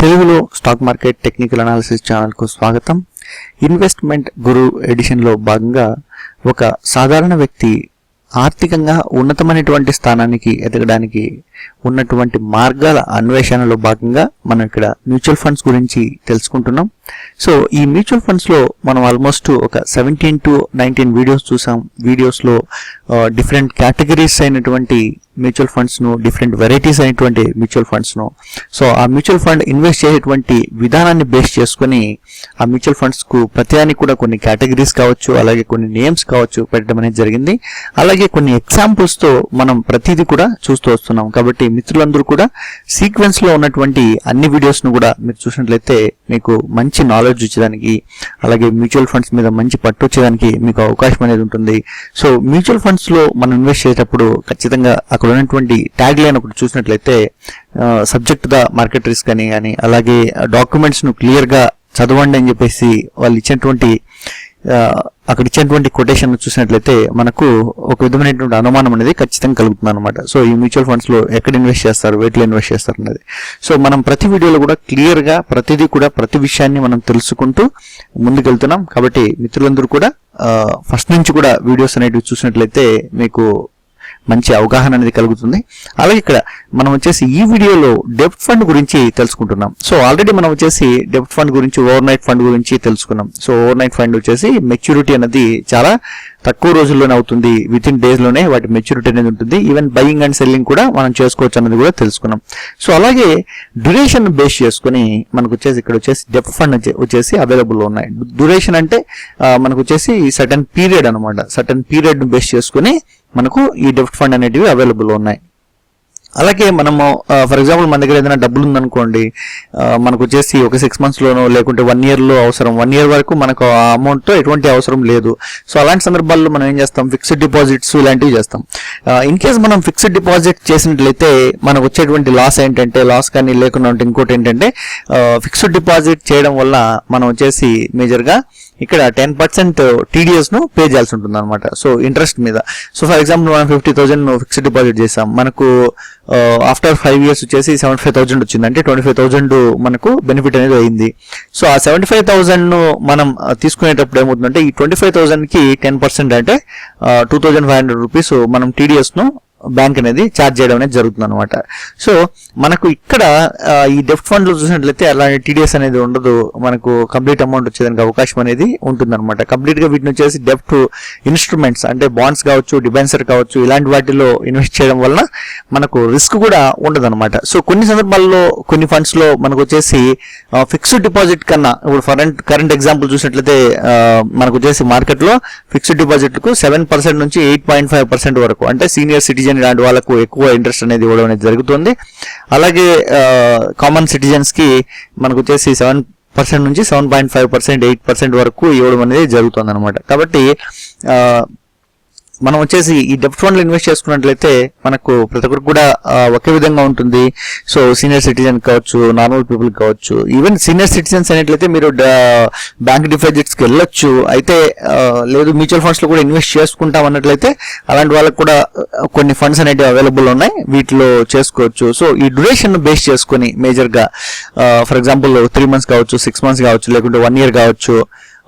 తెలుగులో stock market technical analysis ఛానల్కు స్వాగతం. ఇన్వెస్ట్మెంట్ గురు ఎడిషన్లో భాగంగా ఒక సాధారణ వ్యక్తి ఆర్థికంగా ఉన్నతమైనటువంటి స్థానానికి ఎదగడానికి ఉన్నటువంటి మార్గాల అన్వేషణలో భాగంగా మనం ఇక్కడ మ్యూచువల్ ఫండ్స్ గురించి తెలుసుకుంటున్నాం. సో ఈ మ్యూచువల్ ఫండ్స్లో మనం ఆల్మోస్ట్ ఒక సెవెంటీన్ టు నైన్టీన్ వీడియోస్ చూసాం. వీడియోస్లో డిఫరెంట్ కేటగిరీస్ అయినటువంటి మ్యూచువల్ ఫండ్స్ను డిఫరెంట్ వెరైటీస్ అయినటువంటి మ్యూచువల్ ఫండ్స్ను. సో ఆ మ్యూచువల్ ఫండ్ ఇన్వెస్ట్ చేసేటువంటి విధానాన్ని బేస్ చేసుకొని ఆ మ్యూచువల్ ఫండ్స్కు ప్రతిదానికి కూడా కొన్ని కేటగిరీస్ కావచ్చు అలాగే కొన్ని నేమ్స్ కావచ్చు పెట్టడం అనేది జరిగింది. అలాగే కొన్ని ఎగ్జాంపుల్స్తో మనం ప్రతిదీ కూడా చూస్తూ వస్తున్నాం. కాబట్టి మిత్రులందరూ కూడా సీక్వెన్స్లో ఉన్నటువంటి అన్ని వీడియోస్ను కూడా మీరు చూసినట్లయితే మీకు మంచి నాలెడ్జ్ ఇచ్చేదానికి అలాగే మ్యూచువల్ ఫండ్స్ మీద మంచి పట్టు వచ్చేదానికి మీకు అవకాశం అనేది ఉంటుంది. సో మ్యూచువల్ ఫండ్స్లో మనం ఇన్వెస్ట్ చేసేటప్పుడు ఖచ్చితంగా అక్కడ ఉన్నటువంటి ట్యాగ్ లైన్ ఒకటి చూసినట్లయితే సబ్జెక్ట్ ద మార్కెట్ రిస్క్ అని కానీ అలాగే డాక్యుమెంట్స్ను క్లియర్గా చదవండి అని చెప్పేసి వాళ్ళు ఇచ్చినటువంటి అక్కడ ఇచ్చినటువంటి కొటేషన్ చూసినట్లయితే మనకు ఒక విధమైనటువంటి అనుమానం అనేది ఖచ్చితంగా కలుగుతుంది అనమాట సో ఈ మ్యూచువల్ ఫండ్స్లో ఎక్కడ ఇన్వెస్ట్ చేస్తారు? వేటిలో ఇన్వెస్ట్ చేస్తారు అనేది సో మనం ప్రతి వీడియోలో కూడా క్లియర్గా ప్రతిదీ కూడా ప్రతి విషయాన్ని మనం తెలుసుకుంటూ ముందుకెళ్తున్నాం. కాబట్టి మిత్రులందరూ కూడా ఫస్ట్ నుంచి కూడా వీడియోస్ అనేటివి చూసినట్లయితే మీకు మంచి అవగాహన అనేది కలుగుతుంది. అలాగే ఇక్కడ మనం వచ్చేసి ఈ వీడియోలో డెప్ట్ ఫండ్ గురించి తెలుసుకుంటున్నాం. సో ఆల్రెడీ మనం వచ్చేసి డెప్ట్ ఫండ్ గురించి ఓవర్ నైట్ ఫండ్ గురించి తెలుసుకున్నాం. సో ఓవర్ నైట్ ఫండ్ వచ్చేసి మెచ్యూరిటీ అనేది చాలా తక్కువ రోజుల్లోనే అవుతుంది. విత్ ఇన్ డేస్లోనే వాటి మెచ్యూరిటీ అనేది ఉంటుంది. ఈవెన్ బయింగ్ అండ్ సెల్లింగ్ కూడా మనం చేసుకోవచ్చు అనేది కూడా తెలుసుకున్నాం. సో అలాగే డ్యూరేషన్ బేస్ చేసుకుని మనకు వచ్చేసి ఇక్కడ వచ్చేసి డెప్ట్ ఫండ్ వచ్చేసి అవైలబుల్ ఉన్నాయి. డ్యూరేషన్ అంటే మనకు వచ్చేసి సటన్ పీరియడ్ అనమాట సటన్ పీరియడ్ బేస్ చేసుకుని మనకు ఈ డెఫ్ట్ ఫండ్ అనేటివి అవైలబుల్ ఉన్నాయి. అలాగే మనము ఫర్ ఎగ్జాంపుల్ మన దగ్గర ఏదైనా డబ్బులు ఉందనుకోండి మనకు వచ్చేసి ఒక సిక్స్ మంత్స్లోనో లేకుంటే వన్ ఇయర్లో అవసరం. వన్ ఇయర్ వరకు మనకు ఆ అమౌంట్ ఎటువంటి అవసరం లేదు. సో అలాంటి సందర్భాల్లో మనం ఏం చేస్తాం? ఫిక్స్డ్ డిపాజిట్స్ ఇలాంటివి చేస్తాం. ఇన్ కేస్ మనం ఫిక్స్డ్ డిపాజిట్ చేసినట్లయితే మనకు వచ్చేటువంటి లాస్ ఏంటంటే లాస్ కానీ లేకుండా ఉంటే ఇంకోటి ఏంటంటే ఫిక్స్డ్ డిపాజిట్ చేయడం వల్ల మనం వచ్చేసి మేజర్గా ఇక్కడ టెన్ పర్సెంట్ టీడీఎస్ను పే చేయాల్సి ఉంటుంది అనమాట సో ఇంట్రెస్ట్ మీద. సో ఫర్ ఎగ్జాంపుల్ మనం ఫిఫ్టీ థౌసండ్ ఫిక్స్డ్ డిపాజిట్ చేసాం మనకు ఆఫ్టర్ ఫైవ్ ఇయర్స్ వచ్చేసి సెవెంటీ ఫైవ్ థౌసండ్ వచ్చింది అంటే ట్వంటీ ఫైవ్ థౌసండ్ మనకు బెనిఫిట్ అనేది అయింది. సో ఆ సెవెంటీ ఫైవ్ థౌసండ్ను మనం తీసుకునేటప్పుడు ఏమవుతుందంటే ఈ ట్వంటీ ఫైవ్ థౌసండ్కి టెన్ పర్సెంట్ అంటే two thousand five hundred rupees మనం టీడీఎస్ను బ్యాంక్ అనేది ఛార్జ్ చేయడం అనేది జరుగుతుంది అనమాట సో మనకు ఇక్కడ ఈ డెఫ్ట్ ఫండ్లో చూసినట్లయితే అలాంటి టీడీఎస్ అనేది ఉండదు. మనకు కంప్లీట్ అమౌంట్ వచ్చేదానికి అవకాశం అనేది ఉంటుంది అనమాట కంప్లీట్గా వీటిని వచ్చేసి డెఫ్ట్ ఇన్స్ట్రుమెంట్స్ అంటే బాండ్స్ కావచ్చు డిబెన్సర్ కావచ్చు ఇలాంటి వాటిలో ఇన్వెస్ట్ చేయడం వలన మనకు రిస్క్ కూడా ఉండదు అనమాట సో కొన్ని సందర్భాల్లో కొన్ని ఫండ్స్లో మనకు వచ్చేసి ఫిక్స్డ్ డిపాజిట్ కన్నా ఇప్పుడు కరెంట్ కరెంట్ ఎగ్జాంపుల్ చూసినట్లయితే మనకు వచ్చేసి మార్కెట్లో ఫిక్స్డ్ డిపాజిట్కు సెవెన్ పర్సెంట్ నుంచి ఎయిట్ పాయింట్ ఫైవ్ పర్సెంట్ వరకు అంటే సీనియర్ సిటిజన్ లాంటి వాళ్ళకు ఎక్కువ ఇంట్రెస్ట్ అనేది ఇవ్వడం అనేది జరుగుతుంది. అలాగే కామన్ సిటిజన్స్కి మనకు వచ్చేసి సెవెన్ పర్సెంట్ నుంచి seven point five percent eight percent వరకు ఇవ్వడం అనేది జరుగుతుంది అనమాట కాబట్టి మనం వచ్చేసి ఈ డెప్ట్ ఫండ్లో ఇన్వెస్ట్ చేసుకున్నట్లయితే మనకు ప్రతి ఒక్కరికి కూడా ఒకే విధంగా ఉంటుంది. సో సీనియర్ సిటిజన్ కావచ్చు నార్మల్ పీపుల్ కావచ్చు ఈవెన్ సీనియర్ సిటిజన్స్ అనేట్లయితే మీరు బ్యాంక్ డిపాజిట్స్కి వెళ్ళొచ్చు. అయితే లేదు మ్యూచువల్ ఫండ్స్లో కూడా ఇన్వెస్ట్ చేసుకుంటాం అన్నట్లయితే అలాంటి వాళ్ళకి కూడా కొన్ని ఫండ్స్ అనేవి అవైలబుల్ ఉన్నాయి. వీటిలో చేసుకోవచ్చు. సో ఈ డ్యూరేషన్ బేస్ చేసుకొని మేజర్గా ఫర్ ఎగ్జాంపుల్ త్రీ మంత్స్ కావచ్చు సిక్స్ మంత్స్ కావచ్చు లేకుంటే వన్ ఇయర్ కావచ్చు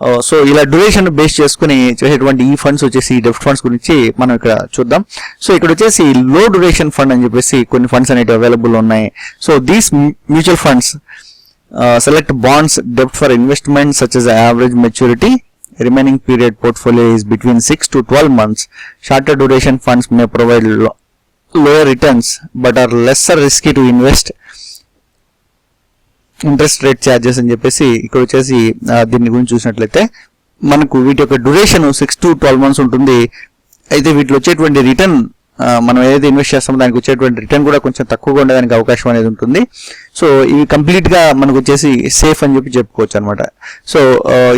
Uh, సో ఇలా డ్యూరేషన్ బేస్ చేసుకుని చేసేటువంటి ఈ ఫండ్స్ వచ్చేసి డెఫ్ట్ ఫండ్స్ గురించి మనం ఇక్కడ చూద్దాం. సో ఇక్కడ వచ్చేసి లో డ్యూరేషన్ ఫండ్ అని చెప్పేసి కొన్ని ఫండ్స్ అనేవి అవైలబుల్ ఉన్నాయి. So these mutual funds select bonds డెప్ట్ for investment such as average maturity remaining period portfolio is between 6 to 12 months. Shorter duration funds may provide lo- lower returns but are lesser risky to invest. Interest rate charges అని చెప్పేసి ఇక్కడ వచ్చేసి దీని గురించి చూసినట్లయితే మనకు వీటి యొక్క duration six to twelve months ఉంటుంది. అయితే వీటిలో వచ్చేటువంటి రిటర్న్ మనం ఏదైతే ఇన్వెస్ట్ చేస్తామో దానికి వచ్చేటువంటి రిటర్న్ కూడా కొంచెం తక్కువగా ఉండడానికి అవకాశం అనేది ఉంటుంది. సో ఇవి కంప్లీట్గా మనకు వచ్చేసి సేఫ్ అని చెప్పి చెప్పుకోవచ్చు అనమాట సో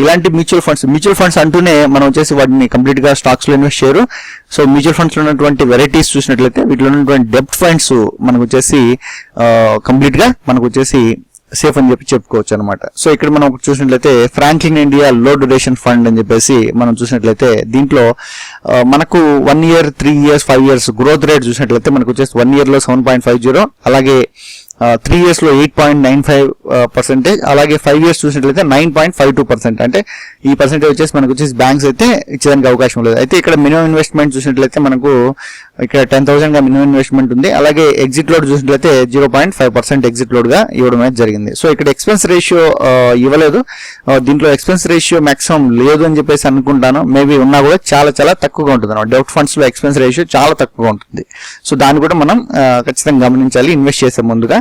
ఇలాంటి మ్యూచువల్ ఫండ్స్ మ్యూచువల్ ఫండ్స్ అంటూనే మనం వచ్చేసి వాటిని కంప్లీట్గా స్టాక్స్లో ఇన్వెస్ట్ చేయరు. సో మ్యూచువల్ ఫండ్స్లో ఉన్నటువంటి వెరైటీస్ చూసినట్లయితే వీటిలో ఉన్నటువంటి డెప్ట్ ఫండ్స్ మనకు వచ్చేసి కంప్లీట్గా మనకు వచ్చేసి సేఫ్ అని చెప్పి చెప్పుకోవచ్చు అనమాట సో ఇక్కడ మనం చూసినట్లయితే ఫ్రాంక్లిన్ ఇండియా లో డ్యూరేషన్ ఫండ్ అని చెప్పేసి మనం చూసినట్లయితే దీంట్లో మనకు one year three years five years growth rate చూసినట్లయితే మనకు వచ్చేసి వన్ ఇయర్లో సెవెన్ పాయింట్ ఫైవ్ జీరో అలాగే త్రీ ఇయర్స్లో eight point nine five percentage అలాగే ఫైవ్ ఇయర్స్ చూసినట్లయితే nine point five two percent అంటే ఈ పర్సెంటేజ్ వచ్చేసి మనకు వచ్చేసి బ్యాంక్స్ అయితే ఇచ్చేదానికి అవకాశం లేదు. అయితే ఇక్కడ మినిమం ఇన్వెస్ట్మెంట్ చూసినట్లయితే మనకు ఇక్కడ టెన్ థౌసండ్గా మినిమం ఇన్వెస్ట్మెంట్ ఉంది. అలాగే ఎగ్జిట్ లోడ్ చూసినట్లయితే zero point five percent exit లోడ్గా ఇవ్వడం అనేది జరిగింది. సో ఇక్కడ ఎక్స్పెన్స్ రేషియో ఇవ్వలేదు. దీంట్లో ఎక్స్పెన్స్ రేషియో మాక్సిమం లేదు అని చెప్పేసి అనుకుంటాను. మేబీ ఉన్నా కూడా చాలా చాలా తక్కువగా ఉంటుంది అనమాట డెప్ట్ ఫండ్స్లో ఎక్స్పెన్స్ రేషియో చాలా తక్కువగా ఉంటుంది. సో దాన్ని కూడా మనం ఖచ్చితంగా గమనించాలి ఇన్వెస్ట్ చేసే ముందుగా.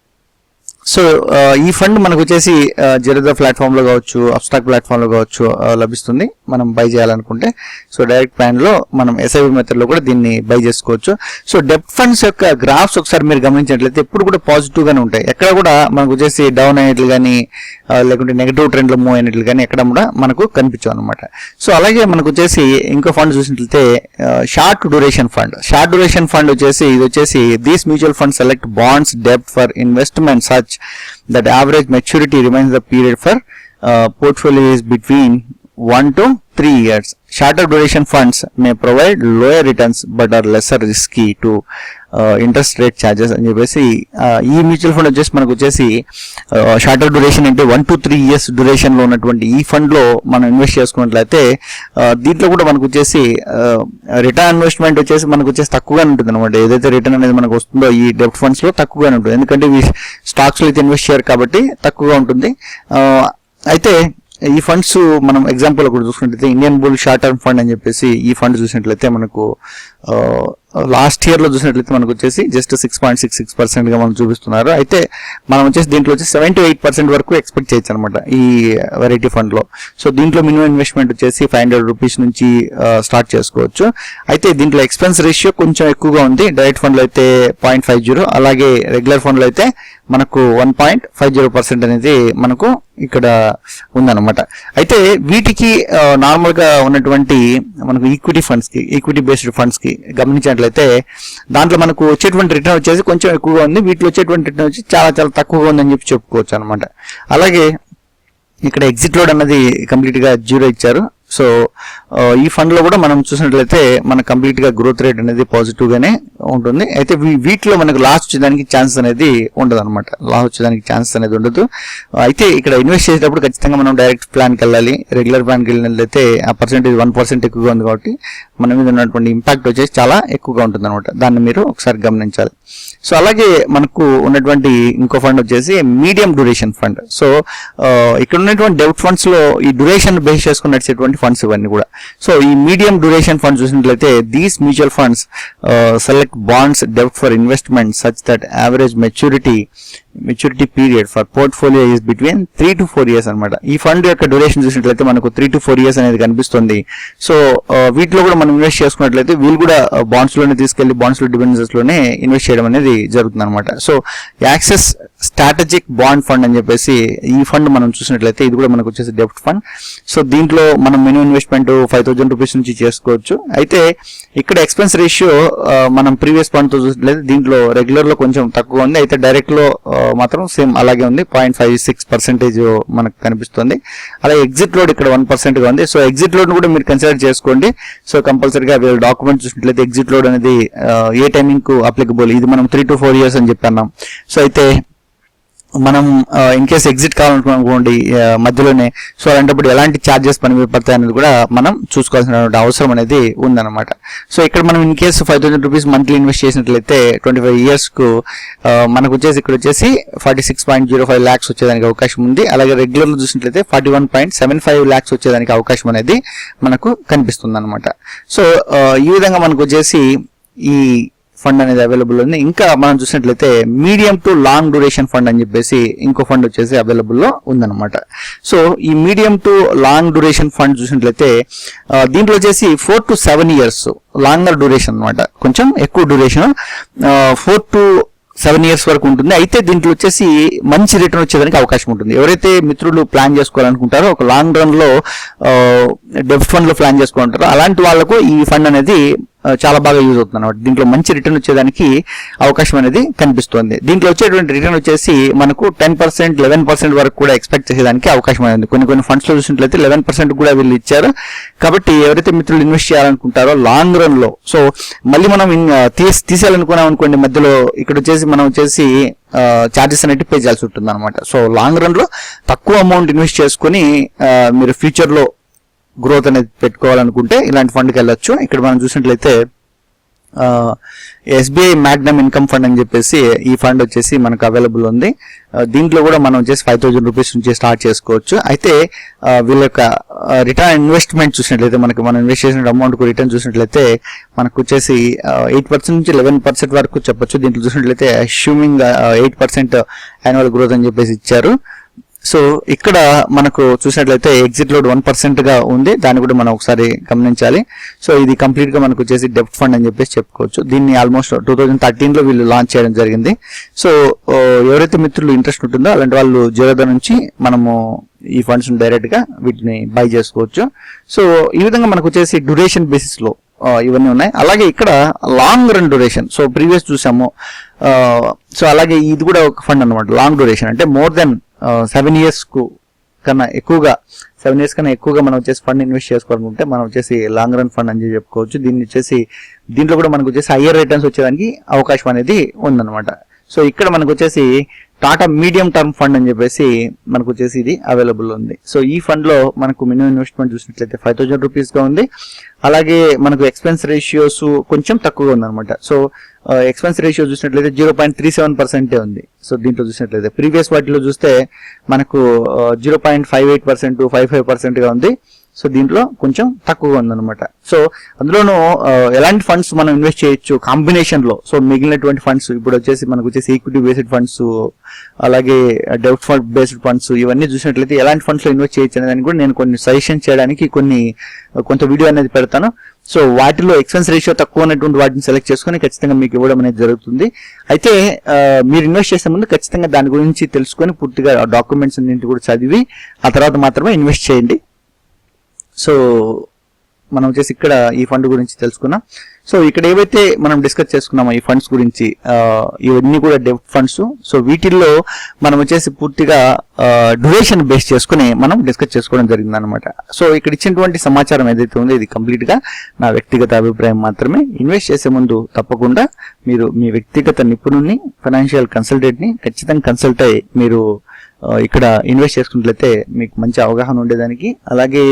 సో uh, ఈ ఫండ్ మనకు వచ్చేసి uh, జెరదా ప్లాట్ఫామ్లో కావచ్చు అబ్స్టాక్ ప్లాట్ఫామ్లో కావచ్చు uh, లభిస్తుంది. మనం బై చేయాలనుకుంటే. సో డైరెక్ట్ ప్లాన్లో మనం ఎస్ఐబి మెథడ్లో కూడా దీన్ని బై చేసుకోవచ్చు. సో డెప్ట్ ఫండ్స్ యొక్క గ్రాఫ్స్ ఒకసారి మీరు గమనించినట్లయితే ఎప్పుడు కూడా పాజిటివ్ గానే ఉంటాయి. ఎక్కడ కూడా మనకు వచ్చేసి డౌన్ అయినట్లు కానీ లేకుంటే నెగిటివ్ ట్రెండ్లో మూవ్ అయినట్లు కానీ ఎక్కడ కూడా మనకు కనిపించవు అనమాట సో అలాగే మనకు వచ్చేసి ఇంకో ఫండ్ చూసినట్లయితే short duration fund short duration fund వచ్చేసి ఇది వచ్చేసి these mutual fund select bonds డెప్ట్ for investment such that average maturity remains the period for uh, portfolio is between 1 to three years. Shorter duration funds may provide lower returns but are lesser risky to interest rate charges అని చెప్పేసి ఈ mutual fund వచ్చేసి మనకు వచ్చేసి shorter duration అంటే one to three years డ్యూరేషన్లో ఉన్నటువంటి ఈ ఫండ్లో మనం ఇన్వెస్ట్ చేసుకున్నట్లయితే దీంట్లో కూడా మనకు వచ్చేసి రిటర్న్ ఇన్వెస్ట్మెంట్ వచ్చేసి మనకు వచ్చేసి తక్కువగానే ఉంటుంది అనమాట ఏదైతే రిటర్న్ అనేది మనకు వస్తుందో ఈ డెప్ట్ ఫండ్స్లో తక్కువగానే ఉంటుంది. ఎందుకంటే ఇవి స్టాక్స్లో అయితే ఇన్వెస్ట్ చేయరు కాబట్టి తక్కువగా ఉంటుంది. అయితే ఈ ఫండ్స్ మనం ఎగ్జాంపుల్ ఒకటి చూసుకున్నట్లయితే Indian bull short term fund అని చెప్పేసి ఈ ఫండ్ చూసినట్లయితే మనకు లాస్ట్ ఇయర్లో చూసినట్లయితే మనకు వచ్చేసి just six point six six పర్సెంట్గా మనం చూపిస్తున్నారు. అయితే మనం వచ్చేసి దీంట్లో వచ్చి సెవెన్ టు ఎయిట్ పర్సెంట్ వరకు ఎక్స్పెక్ట్ చేయొచ్చు అనమాట ఈ వెరైటీ ఫండ్లో సో దీంట్లో మినిమం ఇన్వెస్ట్మెంట్ వచ్చేసి ఫైవ్ హండ్రెడ్ రూపీస్ నుంచి uh, స్టార్ట్ చేసుకోవచ్చు. అయితే దీంట్లో ఎక్స్పెన్స్ రేషియో కొంచెం ఎక్కువగా ఉంది. డైరెక్ట్ ఫండ్లో అయితే పాయింట్ ఫైవ్ జీరో అలాగే రెగ్యులర్ ఫండ్లో అయితే మనకు one point five zero percent అనేది మనకు ఇక్కడ ఉందన్నమాట. అయితే వీటికి uh, నార్మల్గా ఉన్నటువంటి మనకు ఈక్విటీ ఫండ్స్కి ఈక్విటీ బేస్డ్ ఫండ్స్కి చూసుకున్నట్లయితే దాంట్లో మనకు వచ్చేటువంటి రిటర్న్ వచ్చేసి కొంచెం ఎక్కువగా ఉంది. వీటిలో వచ్చేటువంటి రిటర్న్ వచ్చి చాలా చాలా తక్కువగా ఉందని చెప్పి చెప్పుకోవచ్చు అనమాట అలాగే ఇక్కడ ఎగ్జిట్ లోడ్ అన్నది కంప్లీట్గా జీరో ఇచ్చారు. సో uh, ఈ ఫండ్లో కూడా మనం చూసినట్లయితే మన కంప్లీట్గా గ్రోత్ రేట్ అనేది పాజిటివ్గానే ఉంటుంది. అయితే వీటిలో మనకు లాస్ వచ్చేదానికి ఛాన్స్ అనేది ఉండదు అనమాట లాస్ వచ్చేదానికి ఛాన్స్ అనేది ఉండదు. అయితే ఇక్కడ ఇన్వెస్ట్ చేసేటప్పుడు ఖచ్చితంగా మనం డైరెక్ట్ ప్లాన్కి వెళ్ళాలి. రెగ్యులర్ ప్లాన్కి వెళ్ళినట్లయితే ఆ పర్సెంటేజ్ వన్ పర్సెంట్ ఎక్కువగా ఉంది కాబట్టి మన మీద ఉన్నటువంటి ఇంపాక్ట్ వచ్చేసి చాలా ఎక్కువగా ఉంటుంది అనమాట దాన్ని మీరు ఒకసారి గమనించాలి. సో అలాగే మనకు ఉన్నటువంటి ఇంకో ఫండ్ వచ్చేసి మీడియం డ్యూరేషన్ ఫండ్ సో ఇక్కడ ఉన్నటువంటి డెబ్ట్ ఫండ్స్లో ఈ డ్యూరేషన్ బేస్ చేసుకుని నడిచేటువంటి ఫండ్స్ ఇవన్నీ కూడా. సో ఈ మీడియం డ్యూరేషన్ ఫండ్స్ చూసినట్లయితే these mutual funds select bonds డెబ్ట్ for investment such that average maturity maturity period for portfolio is between three to four years అనమాట ఈ ఫండ్ యొక్క డ్యూరేషన్ చూసినట్లయితే మనకు త్రీ టు ఫోర్ ఇయర్స్ అనేది కనిపిస్తుంది. సో uh, వీటిలో కూడా మనం ఇన్వెస్ట్ చేసుకున్నట్లయితే వీళ్ళు కూడా uh, బాండ్స్లోనే తీసుకెళ్ళి బాండ్స్లో డిపెండెన్సెస్లోనే ఇన్వెస్ట్ చేయడం అనేది జరుగుతుంది అనమాట so Axis strategic bond fund అని చెప్పేసి ఈ ఫండ్ మనం చూసినట్లయితే ఇది కూడా మనకు వచ్చేసి డెప్ట్ ఫండ్. సో దీంట్లో మనం minimum investment five thousand rupees నుంచి చేసుకోవచ్చు. అయితే ఇక్కడ ఎక్స్పెన్స్ రేషియో uh, మనం ప్రీవియస్ ఫండ్తో చూసినట్లయితే దీంట్లో రెగ్యులర్లో కొంచెం తక్కువ ఉంది. అయితే డైరెక్ట్లో మాత్రం సేమ్ అలాగే ఉంది. పాయింట్ ఫైవ్ సిక్స్ పర్సెంటేజ్ మనకు కనిపిస్తుంది. అలాగే ఎగ్జిట్ లోడ్ ఇక్కడ వన్ పర్సెంట్గా ఉంది. సో ఎగ్జిట్ లోడ్ కూడా మీరు కన్సిడర్ చేసుకోండి. సో కంపల్సరీగా వీళ్ళ డాక్యుమెంట్ చూసినట్లయితే ఎగ్జిట్ లోడ్ అనేది ఏ టైమింగ్కు అప్లికబుల్ ఇది మనం త్రీ టు ఫోర్ ఇయర్స్ అని చెప్పన్నాం సో అయితే మనం ఇన్ కేస్ ఎగ్జిట్ కావాలనుకోండి మధ్యలోనే సో అలాంటప్పుడు ఎలాంటి ఛార్జెస్ పని పడతాయి అనేది కూడా మనం చూసుకోవాల్సినటువంటి అవసరం అనేది ఉందన్నమాట. సో ఇక్కడ మనం in case five thousand rupees monthly invest చేసినట్లయితే ట్వంటీ ఫైవ్ ఇయర్స్కు మనకు వచ్చేసి ఇక్కడ వచ్చేసి forty six point zero five lakhs వచ్చేదానికి అవకాశం ఉంది. అలాగే రెగ్యులర్లో చూసినట్లయితే forty one point seven five lakhs వచ్చేదానికి అవకాశం అనేది మనకు కనిపిస్తుంది అనమాట సో ఈ విధంగా మనకు వచ్చేసి ఈ ఫండ్ అనేది అవైలబుల్ ఉంది. ఇంకా మనం చూసినట్లయితే medium to long duration fund అని చెప్పేసి ఇంకో ఫండ్ వచ్చేసి అవైలబుల్లో ఉందనమాట ఉందన్నమాట. సో ఈ medium to long duration fund చూసినట్లయితే దీంట్లో వచ్చేసి four to seven years longer duration అనమాట కొంచెం ఎక్కువ duration four to seven years వరకు ఉంటుంది. అయితే దీంట్లో వచ్చేసి మంచి రిటర్న్ వచ్చేదానికి అవకాశం ఉంటుంది. ఎవరైతే మిత్రులు ప్లాన్ చేసుకోవాలనుకుంటారో ఒక లాంగ్ రన్లో డెబ్ట్ ఫండ్లో ప్లాన్ చేసుకుంటారో అలాంటి వాళ్ళకు ఈ ఫండ్ అనేది చాలా బాగా యూజ్ అవుతుంది అనమాట దీంట్లో మంచి రిటర్న్ వచ్చేదానికి అవకాశం అనేది కనిపిస్తుంది. దీంట్లో వచ్చేటువంటి రిటర్న్ వచ్చేసి మనకు టెన్ పర్సెంట్ లెవెన్ పర్సెంట్ వరకు కూడా ఎక్స్పెక్ట్ చేసేదానికి అవకాశం అనేది కొన్ని కొన్ని ఫండ్స్లో చూసినట్లయితే లెవెన్ పర్సెంట్ కూడా వీళ్ళు ఇచ్చారు. కాబట్టి ఎవరైతే మిత్రులు ఇన్వెస్ట్ చేయాలనుకుంటారో లాంగ్ రన్లో సో మళ్ళీ మనం తీసి తీసేయాలనుకున్నాం అనుకోండి మధ్యలో ఇక్కడ వచ్చేసి మనం వచ్చేసి చార్జెస్ అనేవి పే చేయాల్సి ఉంటుంది అనమాట సో లాంగ్ రన్లో తక్కువ అమౌంట్ ఇన్వెస్ట్ చేసుకుని మీరు ఫ్యూచర్లో గ్రోత్ అనేది పెట్టుకోవాలనుకుంటే ఇలాంటి ఫండ్కి వెళ్ళొచ్చు. ఇక్కడ మనం చూసినట్లయితే ఎస్బీఐ మ్యాగ్నమ్ ఇన్కమ్ ఫండ్ అని చెప్పేసి ఈ ఫండ్ వచ్చేసి మనకు అవైలబుల్ ఉంది. దీంట్లో కూడా మనం వచ్చేసి ఫైవ్ థౌజండ్ రూపీస్ నుంచి స్టార్ట్ చేసుకోవచ్చు. అయితే వీళ్ళ యొక్క రిటర్న్ ఇన్వెస్ట్మెంట్ చూసినట్లయితే మనకి మనం ఇన్వెస్ట్ చేసిన అమౌంట్కు రిటర్న్ చూసినట్లయితే మనకు వచ్చేసి ఎయిట్ పర్సెంట్ నుంచి లెవెన్ పర్సెంట్ వరకు చెప్పొచ్చు. దీంట్లో చూసినట్లయితే assuming eight percent annual growth అని చెప్పేసి ఇచ్చారు. సో ఇక్కడ మనకు చూసినట్లయితే ఎగ్జిట్ లోడ్ వన్ పర్సెంట్గా ఉంది. దాన్ని కూడా మనం ఒకసారి గమనించాలి. సో ఇది కంప్లీట్గా మనకు వచ్చేసి డెప్ట్ ఫండ్ అని చెప్పేసి చెప్పుకోవచ్చు. దీన్ని ఆల్మోస్ట్ టూ థౌజండ్ థర్టీన్లో వీళ్ళు లాంచ్ చేయడం జరిగింది. సో ఎవరైతే మిత్రులు ఇంట్రెస్ట్ ఉంటుందో అలాంటి వాళ్ళు జీరోదా నుంచి మనము ఈ ఫండ్స్ డైరెక్ట్గా వీటిని బై చేసుకోవచ్చు. సో ఈ విధంగా మనకు వచ్చేసి డ్యూరేషన్ బేసిస్లో ఇవన్నీ ఉన్నాయి. అలాగే ఇక్కడ long run duration so previous చూసాము. సో అలాగే ఇది కూడా ఒక ఫండ్ అన్నమాట. లాంగ్ డ్యూరేషన్ అంటే మోర్ దెన్ సెవెన్ ఇయర్స్కు కన్నా ఎక్కువగా సెవెన్ ఇయర్స్ కన్నా ఎక్కువగా మనం వచ్చేసి ఫండ్ ఇన్వెస్ట్ చేసుకోవాలనుకుంటే మనం వచ్చేసి లాంగ్ రన్ ఫండ్ అని చెప్పుకోవచ్చు. దీన్ని వచ్చేసి దీంట్లో కూడా మనకు వచ్చేసి హయ్యర్ రిటర్న్స్ వచ్చేదానికి అవకాశం అనేది ఉందన్నమాట. సో ఇక్కడ మనకు వచ్చేసి టాటా మీడియం టర్మ్ ఫండ్ అని చెప్పేసి మనకు వచ్చేసి ఇది అవైలబుల్ ఉంది. సో ఈ ఫండ్లో మనకు మినిమం ఇన్వెస్ట్మెంట్ చూసినట్లయితే ఫైవ్ థౌసండ్ రూపీస్గా ఉంది. అలాగే మనకు ఎక్స్పెన్స్ రేషియోస్ కొంచెం తక్కువగా ఉందన్నమాట. సో ఎక్స్పెన్స్ రేషియో చూసినట్లయితే జీరో పాయింట్ త్రీ సెవెన్ పర్సెంటే ఉంది. సో దీంట్లో చూసినట్లయితే ప్రీవియస్ వాటిలో చూస్తే మనకు zero point five eight percent five five పర్సెంట్గా ఉంది. సో దీంట్లో కొంచెం తక్కువగా ఉందన్నమాట. సో అందులోనూ ఎలాంటి ఫండ్స్ మనం ఇన్వెస్ట్ చేయొచ్చు? కాంబినేషన్లో. సో మిగిలినటువంటి ఫండ్స్ ఇప్పుడు వచ్చేసి మనకు వచ్చేసి ఈక్విటీ బేస్డ్ ఫండ్స్ అలాగే డెబ్ట్ ఫండ్ బేస్డ్ ఫండ్స్ ఇవన్నీ చూసినట్లయితే ఎలాంటి ఫండ్స్లో ఇన్వెస్ట్ చేయొచ్చు అనేది కూడా నేను కొన్ని సజెషన్ చేయడానికి కొన్ని కొంత వీడియో అనేది పెడతాను. సో వాటిలో ఎక్స్పెన్స్ రేషియో తక్కువ ఉన్నటువంటి వాటిని సెలెక్ట్ చేసుకొని ఖచ్చితంగా మీకు ఇవ్వడం అనేది జరుగుతుంది. అయితే మీరు ఇన్వెస్ట్ చేసే ముందు ఖచ్చితంగా దాని గురించి తెలుసుకొని పూర్తిగా డాక్యుమెంట్స్ అన్నింటి కూడా చదివి ఆ తర్వాత మాత్రమే ఇన్వెస్ట్ చేయండి. సో మనం వచ్చేసి ఇక్కడ ఈ ఫండ్ గురించి తెలుసుకున్నాం. సో ఇక్కడ ఏవైతే మనం డిస్కస్ చేసుకున్నామో ఈ ఫండ్స్ గురించి ఇవన్నీ కూడా డెబ్ట్ ఫండ్స్ సో వీటిల్లో మనం వచ్చేసి పూర్తిగా డ్యూరేషన్ బేస్ చేసుకుని మనం డిస్కస్ చేసుకోవడం జరిగింది అనమాట సో ఇక్కడ ఇచ్చినటువంటి సమాచారం ఏదైతే ఉందో ఇది కంప్లీట్గా నా వ్యక్తిగత అభిప్రాయం మాత్రమే. ఇన్వెస్ట్ చేసే ముందు తప్పకుండా మీరు మీ వ్యక్తిగత నిపుణుల్ని ఫైనాన్షియల్ కన్సల్టెంట్ని ఖచ్చితంగా కన్సల్ట్ అయ్యి మీరు ఇక్కడ ఇన్వెస్ట్ చేసుకున్నట్లయితే మీకు మంచి అవగాహన ఉండేదానికి. అలాగే